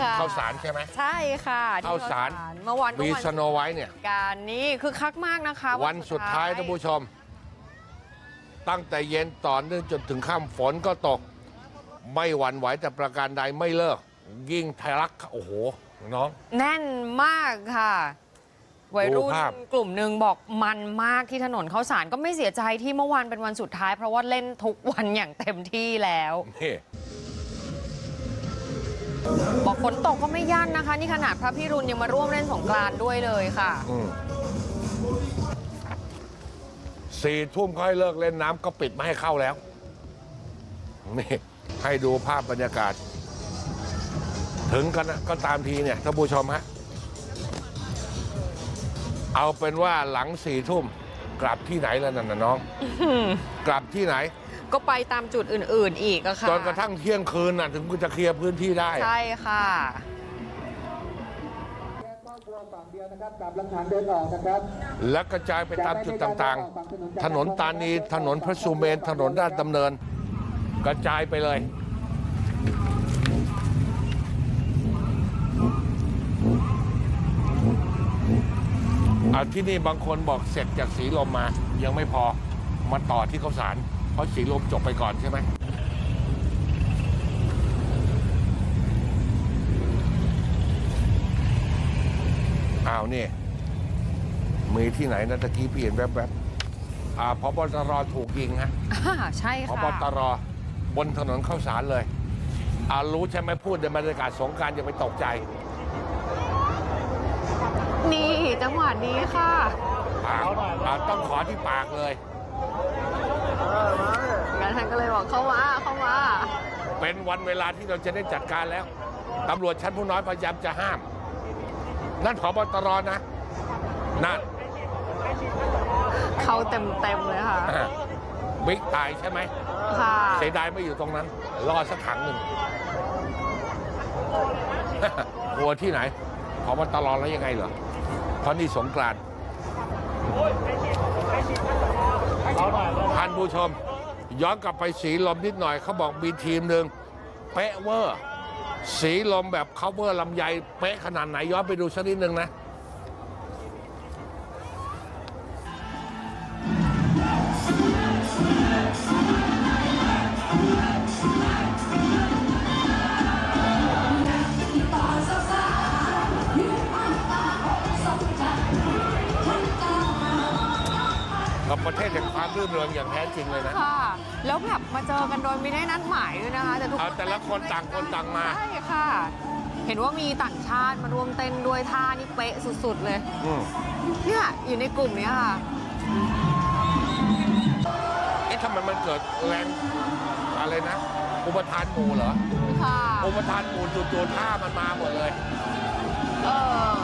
ค่ะข้าวสารใช่ไหม ใช่ค่ะที่ข้าวสาร เมื่อวานก็มีวันสโนไว้เนี่ย การนี้คือคักมากนะคะวันสุดท้ายท่านผู้ชม ตั้งแต่เย็นต่อเนื่องจนถึงค่ำฝนก็ตก ไม่หวั่นไหวแต่ประการใดไม่เลิก ยิ่งทะลักโอ้โห น้อง แน่นมากค่ะ วัยรุ่นดูภาพ กลุ่มหนึ่งบอกมันมากที่ถนนข้าวสารก็ไม่เสียใจที่เมื่อวานเป็นวันสุดท้าย เพราะว่าเล่นทุกวันอย่างเต็มที่แล้ว นี่ บอกฝนตกก็ไม่ยั่นนะคะ นี่ขนาดพระพี่รุนยังมาร่วมเล่นสงกรานต์ด้วยเลยค่ะ อืมสี่ทุ่มเขาให้เลิกเล่นน้ำก็ปิดไม่ให้เข้าแล้ว นี่ให้ดูภาพบรรยากาศ ถึงกันนะก็ตามทีเนี่ยท่านผู้ชมฮะ เอาเป็นว่าหลังสี่ทุ่ม กลับที่ไหนแล้วนั่นนะน้อง กลับที่ไหน ก็ไปตามจุดอื่น ๆ อีกอะค่ะ จนกระทั่งเที่ยงคืนน่ะถึงจะเคลียร์พื้นที่ได้ ใช่ค่ะครอบครัวฝั่งเดียวนะครับกลับหลังฐานเดินออกนะครับ และกระจายไปตามจุดต่างๆ ถนนตานีถนนพระสุเมน ถนนราชดำเนิน กระจายไปเลยเอาที่นี่บางคนบอกเสร็จจากสีลมมายังไม่พอมาต่อที่ข้าวสาร เพราะสีลมจบไปก่อนใช่ไหมอ้าวนี่มีที่ไหนนะตะกี้พี่เห็นแวบๆอ่าพบตรถูกยิงฮะอ่าใช่พค่ะ บตรบนถนนข้าวสารเลยอ่ารู้ใช่ไหมพูดในบรรยากาศสงกรารอย่าไปตกใจ นี่จังหวะนี้ค่ะ ปากอ่าต้องขอที่ปากเลย งั้นท่านก็เลยบอกเข้ามาเข้ามาเป็นวันเวลาที่เราจะได้จัดการแล้วตำรวจชั้นผู้น้อยพยายามจะห้าม นั่นพบตรนะ นั่นเข้าเต็มเต็มๆเลยค่ะอ่าบิ๊กตายใช่ไหมค่ะเสียดายไม่อยู่ตรงนั้น รอสักถังหนึ่งกลัวที่ไหนพอบตรแล้วยังไงเหรอเพราะนี่สงกรานต์ท่าน ผู้ชม ย้อนกลับไปสีลมนิดหน่อยเขาบอกมีทีมหนึ่งเป๊ะเวอร์ สีลมแบบ cover ลำไยเป๊ะขนาดไหนย้อนไปดูสักนิดหนึ่งนะ ความรื่นเริงอย่างแท้จริงเลยนะค่ะ แล้วแบบมาเจอกันโดยไม่ได้นัดหมายด้วยนะคะ แต่ทุกเอาแต่ละคนต่างคนต่างมา ใช่ค่ะ เห็นว่ามีต่างชาติมาร่วมเต้นด้วยท่านี่เป๊ะสุดๆเลย อืมเนี่ยอยู่ในกลุ่มเนี้ยค่ะ เอ๊ะทำไมมันเกิดแรงอะไรนะ อุปทานหมู่เหรอ ค่ะ อุปทานหมู่จู่ๆท่ามันมาหมดเลย เออ